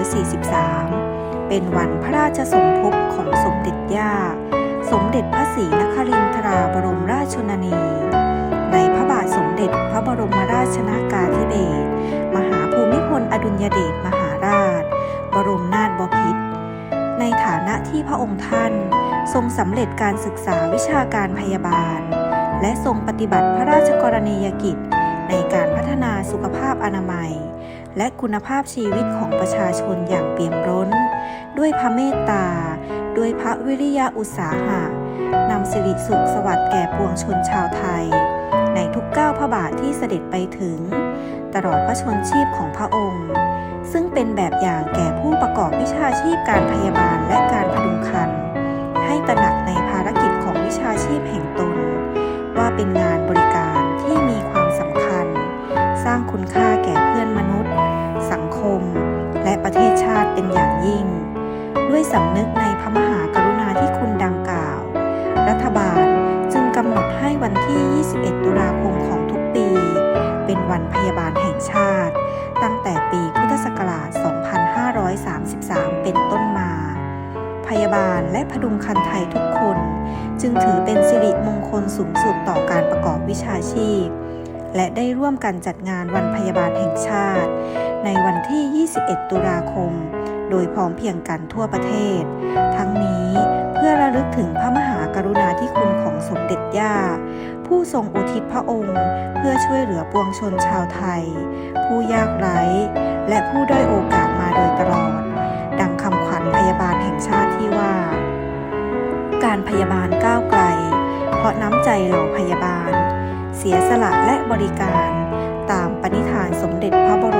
2543 เป็นวันพระราชสมภพของสมเด็จย่า สมเด็จพระศรีนครินทราบรมราชชนนี ในพระบาทสมเด็จพระบรมราชนากาธิเบศร มหาภูมิพลอดุลยเดชมหาราช บรมนาถบพิตร ในฐานะที่พระองค์ท่านทรงสำเร็จการศึกษาวิชาการพยาบาล และทรงปฏิบัติพระราชกรณียกิจ ในการพัฒนาสุขภาพอนามัย และคุณภาพชีวิตของประชาชนอย่างเปี่ยมล้น ด้วยพระเมตตา ด้วยพระวิริยะอุตสาหะนำสิริสุขสวัสดิ์แก่ปวงชนชาวไทย ในทุกก้าวพระบาทที่เสด็จไปถึง ตลอดพระชนชีพของพระองค์ ซึ่งเป็นแบบอย่างแก่ผู้ประกอบวิชาชีพการพยาบาลและการพดุงครรภ์ให้ตระหนักในภารกิจของวิชาชีพแห่งตน ว่าเป็นงานบริการที่มีความสำคัญ สร้างคุณค่าแก่ คม และประเทศชาติเป็นอย่างยิ่ง ด้วยสำนึกในพระมหากรุณาธิคุณดังกล่าว รัฐบาลจึงกำหนดให้วันที่ 21 ตุลาคมของทุกปี เป็นวันพยาบาลแห่งชาติ ตั้งแต่ปีพุทธศักราช 2533 เป็นต้นมา พยาบาลและพดุงคันไทยทุกคน จึงถือเป็นสิริมงคลสูงสุดต่อการประกอบวิชาชีพและได้ร่วมกันจัดงานวันพยาบาลแห่งชาติ ในวันที่ 21 ตุลาคม โดยพร้อมเพียงกันทั่วประเทศ ทั้งนี้เพื่อระลึกถึงพระมหากรุณาธิคุณของสมเด็จย่า ผู้ทรงอุทิศพระองค์ เพื่อช่วยเหลือปวงชนชาวไทย ผู้ยากไร้ และผู้ด้อยโอกาสมาโดยตลอด ดังคำขวัญพยาบาลแห่งชาติที่ว่า การพยาบาลก้าวไกล เพราะน้ำใจเหล่าพยาบาล เสียสละและบริการ ตามปณิธานสมเด็จพระบรม